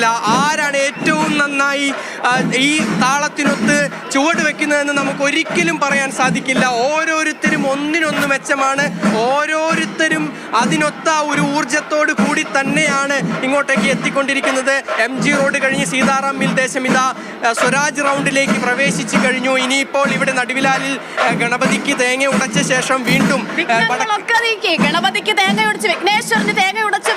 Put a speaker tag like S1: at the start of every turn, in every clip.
S1: സാധിക്കില്ല ആരാണ് ഏറ്റവും നന്നായി ഈ താളത്തിനൊത്ത് ചുവട് വെക്കുന്നതെന്ന് നമുക്ക് ഒരിക്കലും പറയാൻ സാധിക്കില്ല. ഓരോരുത്തരും ഒന്നിനൊന്ന് മെച്ചമാണ്. ഓരോരുത്തരും അതിനൊത്ത ഒരു ഊർജത്തോട് കൂടി തന്നെയാണ് ഇങ്ങോട്ടേക്ക് എത്തിക്കൊണ്ടിരിക്കുന്നത്. എം ജി റോഡ് കഴിഞ്ഞ് സീതാറാം മിൽ ദേശം ഇതാ സ്വരാജ് റൗണ്ടിലേക്ക് പ്രവേശിച്ചു കഴിഞ്ഞു. ഇനിയിപ്പോൾ ഇവിടെ നടുവിലാലിൽ ഗണപതിക്ക് തേങ്ങ ഉടച്ച ശേഷം വീണ്ടും
S2: ഗണപതിക്ക് തേങ്ങ ഉടച്ച് വിഘ്നേശ്വരന് തേങ്ങ ഉടച്ച്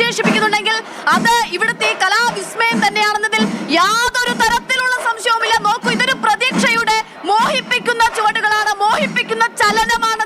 S2: വിശേഷിപ്പിക്കുന്നുണ്ടെങ്കിൽ അത് ഇവിടുത്തെ കലാവിസ്മയം തന്നെയാണെന്നതിൽ യാതൊരു തരത്തിലുള്ള സംശയവുമില്ല. നോക്കൂ ഇതൊരു പ്രതീക്ഷയുടെ മോഹിപ്പിക്കുന്ന ചുവടുകളാണ് മോഹിപ്പിക്കുന്ന ചലനമാണെന്ന്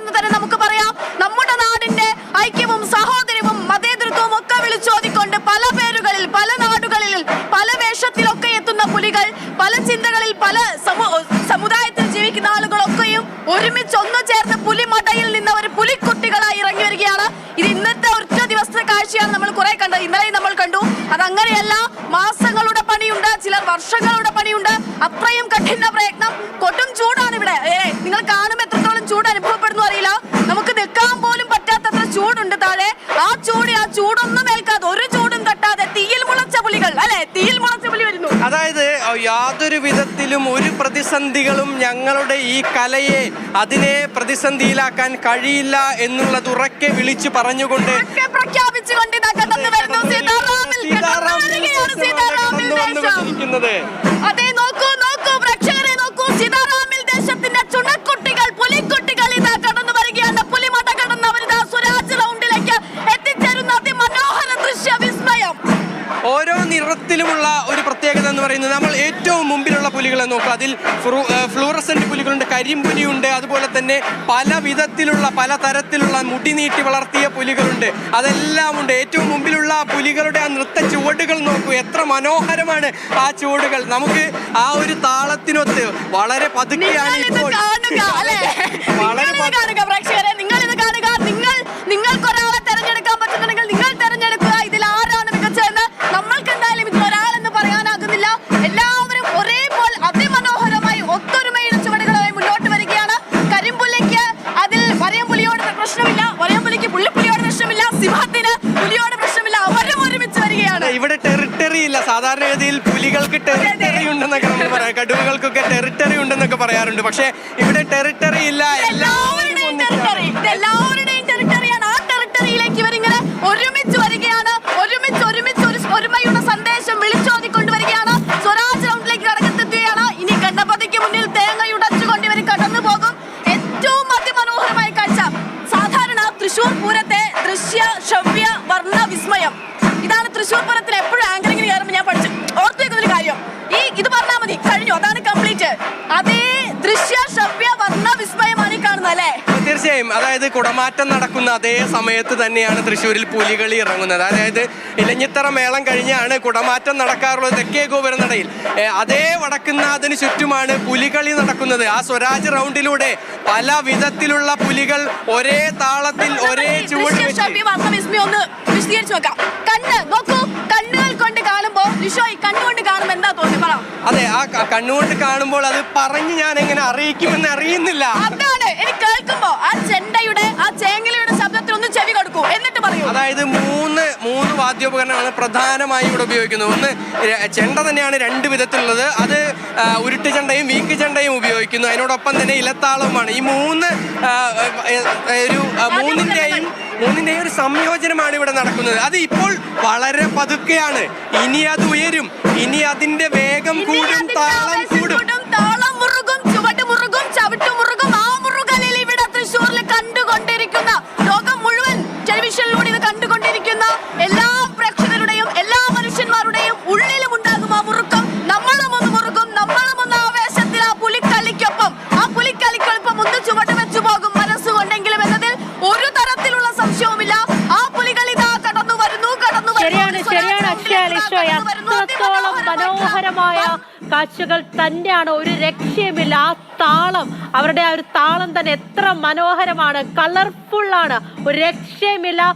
S2: അത്രയും കഠിന പ്രയത്നം. കൊടും ചൂടാണ് ഇവിടെ. നിങ്ങൾ കാണുമ്പോൾ എത്രത്തോളം ചൂട് അനുഭവപ്പെടുന്നു അറിയില്ല. നമുക്ക് നിൽക്കാൻ പോലും പറ്റാത്തത്ര ചൂടുണ്ട് താഴെ. ആ ചൂട് ആ ചൂടൊന്നും ഏൽക്കാതെ ഒരു ചൂടും തട്ടാതെ തീയിൽ മുളച്ച പുലികൾ. അല്ലെ? തീയിൽ മുളച്ച പുലി വരുന്നു.
S1: അതായത് യാതൊരു വിധത്തിലും ഒരു പ്രതിസന്ധികളും ഞങ്ങളുടെ ഈ കലയെ അതിനെ പ്രതിസന്ധിയിലാക്കാൻ കഴിയില്ല എന്നുള്ളത് ഉറക്കെ വിളിച്ചു പറഞ്ഞുകൊണ്ട്
S2: പ്രഖ്യാപിച്ചുകൊണ്ട് ഇതാ കടന്നു വരുന്നു. സീതാറാമിൽ സീതാറാമിൽ. അതെ
S1: നോക്കുക. അതിൽ ഫ്ലൂറസെന്റ് പുലികളുണ്ട് കരിമ്പുലിയുണ്ട് അതുപോലെ തന്നെ പല വിധത്തിലുള്ള പല തരത്തിലുള്ള മുടി നീട്ടി വളർത്തിയ പുലികളുണ്ട്. അതെല്ലാം ഉണ്ട്. ഏറ്റവും മുമ്പിലുള്ള പുലികളുടെ ആ നൃത്ത ചുവടുകൾ നോക്കൂ. എത്ര മനോഹരമാണ് ആ ചുവടുകൾ. നമുക്ക് ആ ഒരു താളത്തിനൊത്ത് വളരെ പതുക്കെയാണ് ഇപ്പോൾ സാധാരണഗതിയിൽ പുലികൾക്ക് ടെറിട്ടറി ഉണ്ടെന്നൊക്കെ നമ്മൾ പറയാം. കടുവകൾക്കൊക്കെ ടെറിട്ടറി ഉണ്ടെന്നൊക്കെ പറയാറുണ്ട്. പക്ഷേ ഇവിടെ ടെറിട്ടറി ഇല്ല. എല്ലാവരും.
S2: ടെറിട്ടറി എല്ലാവരുടെയും ടെറിട്ടറിയാണ് ആ ടെറിട്ടറിയിലേക്ക് ഇവരിങ്ങനെ ഒരുമിച്ച് വരികയാണ്. ഒരുമിച്ച് ഒരുമിച്ച് ഒരു ഒരുമയുടെ സന്ദേശം വിളിച്ചോതിക്കൊണ്ട് വരികയാണ് സ്വരാജ് റൗണ്ടിലേക്ക് ഇനി ഗണപതിക്ക് മുന്നിൽ തേങ്ങയുടച്ചുകൊണ്ട് ഇവർ കടന്നു പോകും. ഏറ്റവും അതിമനോഹരമായ കാഴ്ച. സാധാരണ തൃശൂർ പൂരത്തെ ദൃശ്യ ശ്രവ്യ വർണ വിസ്മയം. ഇതാണ് തൃശൂർ പൂരത്തിൽ എപ്പോഴും ദൃശ്യ ശ്രവ്യ വർണ വിസ്മയമാണ് കാണുന്നത് അല്ലേ?
S1: തീർച്ചയായും. അതായത് കുടമാറ്റം നടക്കുന്ന അതേ സമയത്ത് തന്നെയാണ് തൃശ്ശൂരിൽ പുലികളി ഇറങ്ങുന്നത്. അതായത് ഇലഞ്ഞിത്തറ മേളം കഴിഞ്ഞാണ് കുടമാറ്റം നടക്കാറുള്ളത് തെക്കേ ഗോപുരനടയിൽ. നടയിൽ അതേ വടക്കുന്നാഥന് ചുറ്റുമാണ് പുലികളി നടക്കുന്നത്. ആ സ്വരാജ് റൗണ്ടിലൂടെ പല വിധത്തിലുള്ള പുലികൾ ഒരേ താളത്തിൽ ഒരേ
S2: ചൂട് വിശദീകരിച്ച് നോക്കാം. കണ്ണ് നോക്കൂ.
S1: ആ കണ്ണുകൊണ്ട് കാണുമ്പോൾ അത് പറഞ്ഞ് ഞാൻ എങ്ങനെ അറിയിക്കുമെന്ന് അറിയുന്നില്ല.
S2: അതാണ് എനിക്ക് കേൾക്കുമ്പോ ആ
S1: വാദ്യോപകരണമാണ് പ്രധാനമായും ഇവിടെ ഉപയോഗിക്കുന്നത്. ഒന്ന് ചെണ്ട തന്നെയാണ് രണ്ട് വിധത്തിലുള്ളത്. അത് ഉരുട്ട് ചെണ്ടയും വീക്ക് ചെണ്ടയും ഉപയോഗിക്കുന്നു. അതിനോടൊപ്പം തന്നെ ഇലത്താളവുമാണ്. ഈ മൂന്ന് ഒരു മൂന്നിന്റെയും മൂന്നിന്റെയും ഒരു സംയോജനമാണ് ഇവിടെ നടക്കുന്നത്. അത് ഇപ്പോൾ വളരെ പതുക്കെയാണ്. ഇനി അത് ഉയരും. ഇനി അതിന്റെ വേഗം കൂടും താളം കൂടും.
S3: അത്രത്തോളം മനോഹരമായ കാഴ്ചകൾ തന്നെയാണ്. ഒരു രക്ഷയുമില്ല. ആ താളം അവരുടെ ആ ഒരു താളം തന്നെ എത്ര മനോഹരമാണ്. കളർഫുള്ളാണ്. ആണ് ഒരു രക്ഷയുമില്ല.